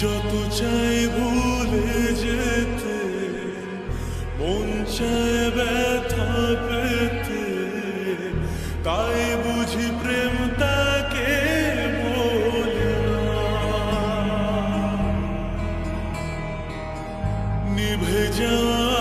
যত চাই ভুলে যেতে মন চায় ব্যথা পেতে। তাই বুঝি প্রেম তাকে নিভে যায়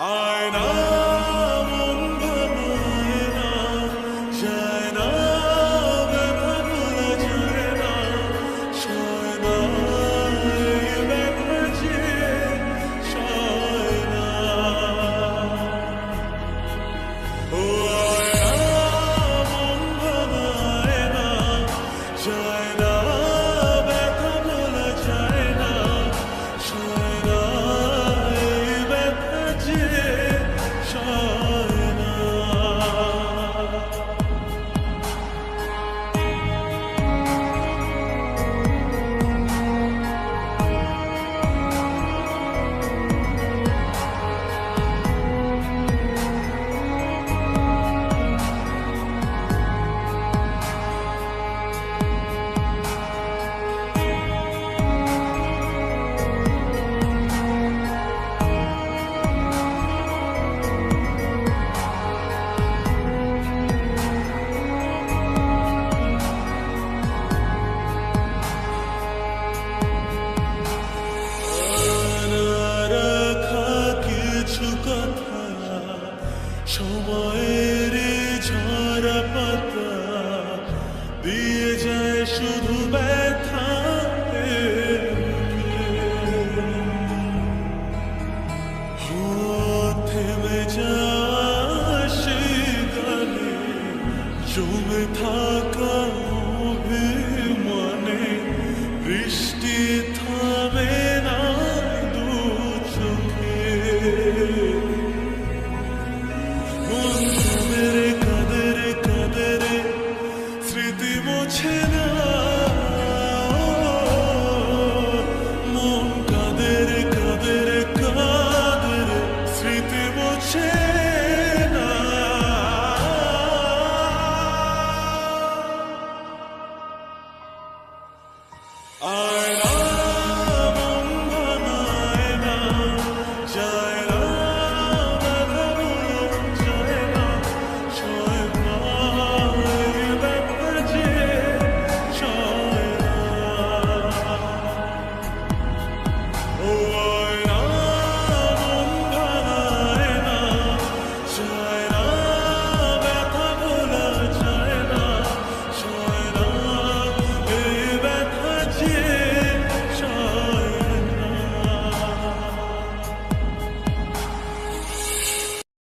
I know. সময়ে All right.